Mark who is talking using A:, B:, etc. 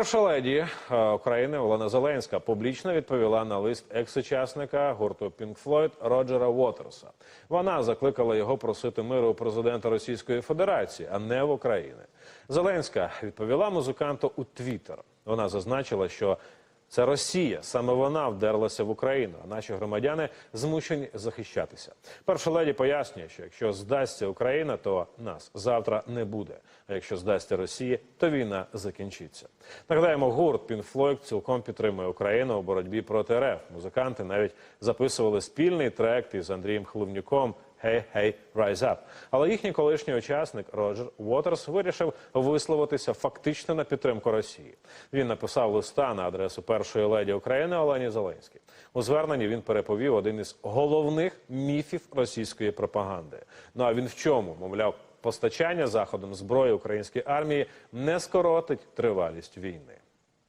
A: Перша леді е, України Олена Зеленська публічно відповіла на лист екс-учасника гурту Pink Floyd Роджера Уотерса. Вона закликала його просити миру у президента Російської Федерації, а не в Україні. Зеленська відповіла музиканту у Твіттер. Вона зазначила, що це Росія, саме вона вдерлася в Україну, а наші громадяни змушені захищатися. Перша леді пояснює, що якщо здасться Україна, то нас завтра не буде. А якщо здасться Росія, то війна закінчиться. Нагадаємо, гурт Pink Floyd цілком підтримує Україну у боротьбі проти РФ. Музиканти навіть записували спільний трек із Андрієм Хливнюком. «Hey, hey, rise up». Але їхній колишній учасник Роджер Уотерс вирішив висловитися фактично на підтримку Росії. Він написав листа на адресу першої леді України Олені Зеленській. У зверненні він переповів один із головних міфів російської пропаганди. Ну а він в чому? Мовляв, постачання заходом зброї українській армії не скоротить тривалість війни.